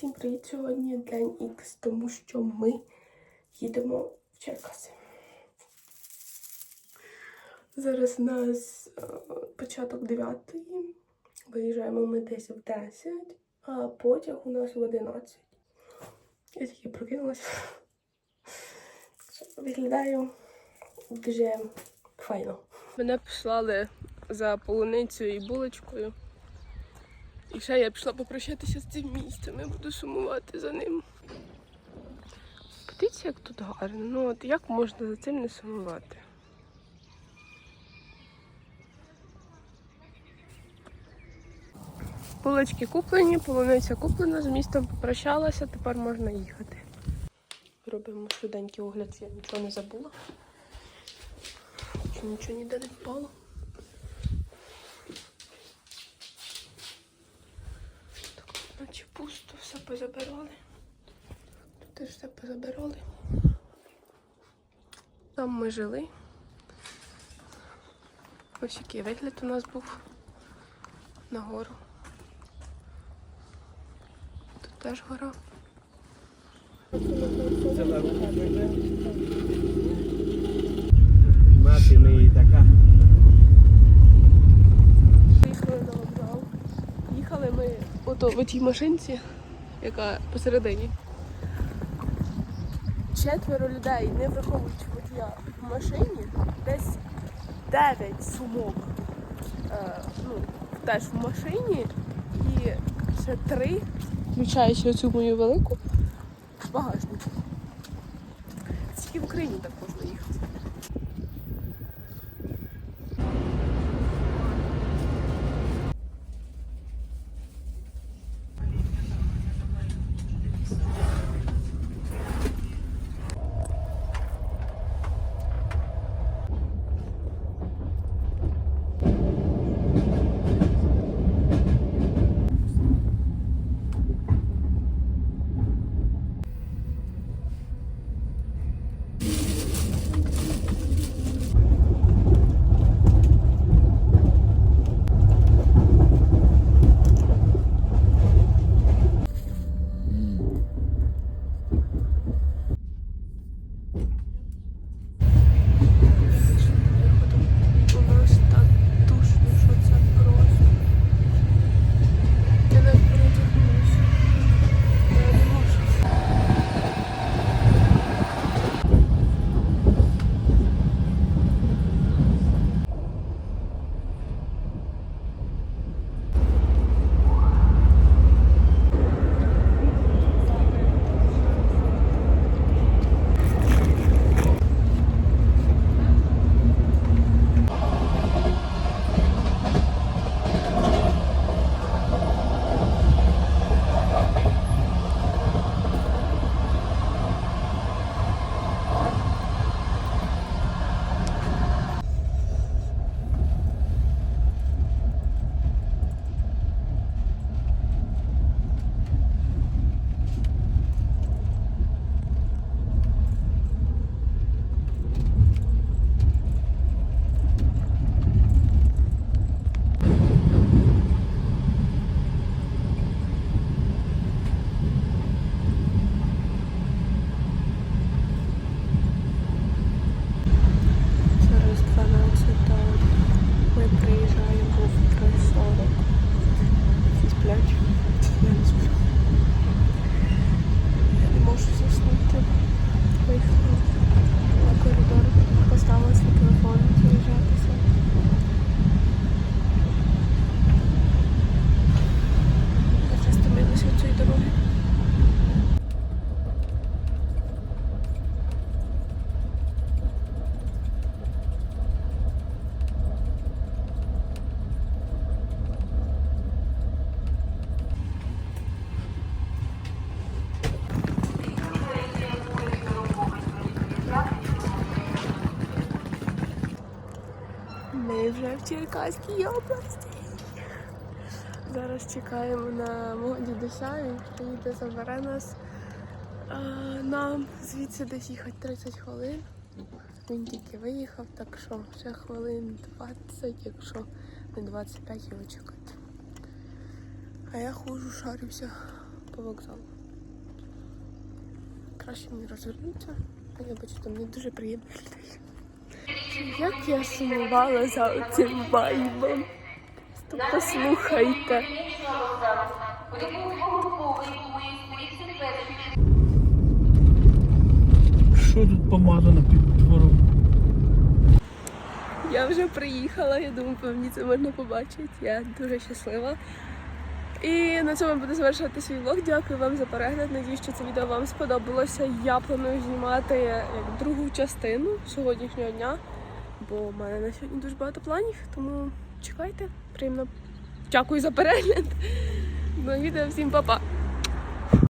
Всім привіт! Сьогодні день Х, тому що ми їдемо в Черкаси. Зараз у нас е, початок 9 Виїжджаємо ми десь в 10, а потяг у нас в 11. Я тільки прокинулася. Виглядаю дуже файно. Мене послали за полуницею і булочкою. І ще я пішла попрощатися з цим місцем, я буду сумувати за ним. Подивіться, як тут гарно. Ну от як можна за цим не сумувати? Булочки куплені, полуниця куплена, з містом попрощалася, тепер можна їхати. Робимо швиденький огляд, я нічого не забула. Нічого ніде не впало. Так, наче пусто, все позабирали. Тут теж все позабирали. Там ми жили. Ось який вигляд у нас був нагору. Тут теж гора. Мати в неї така. Приїхали на вокзал. Їхали ми ото в тій машинці, яка посередині. Четверо людей, не враховуючи водія в машині, десь 9 сумок. Е, ну, теж в машині і ще три, включаючи оцю мою велику, в багажнику. Тільки в Україні так вже в Черкаській області. Зараз чекаємо на мого дідуся, він приїде, забере нас. Нам звідси десь їхати 30 хвилин. Він тільки виїхав, так що ще хвилин 20, якщо не 25 його чекати. А я ходжу, шарюся по вокзалу. Краще мені розвернутися. Я бачу, там не дуже приємних людей. Як я сумувала за цим вайбом. Послухайте. Що тут помазано під двором? Я вже приїхала, я думаю, мені це можна побачити. Я дуже щаслива. І на цьому буду завершувати свій влог. Дякую вам за перегляд. Надіюсь, що це відео вам сподобалося. Я планую знімати як другу частину сьогоднішнього дня, бо в мене на сьогодні дуже багато планів. Тому чекайте. Приємно. Дякую за перегляд. До відео всім па-па.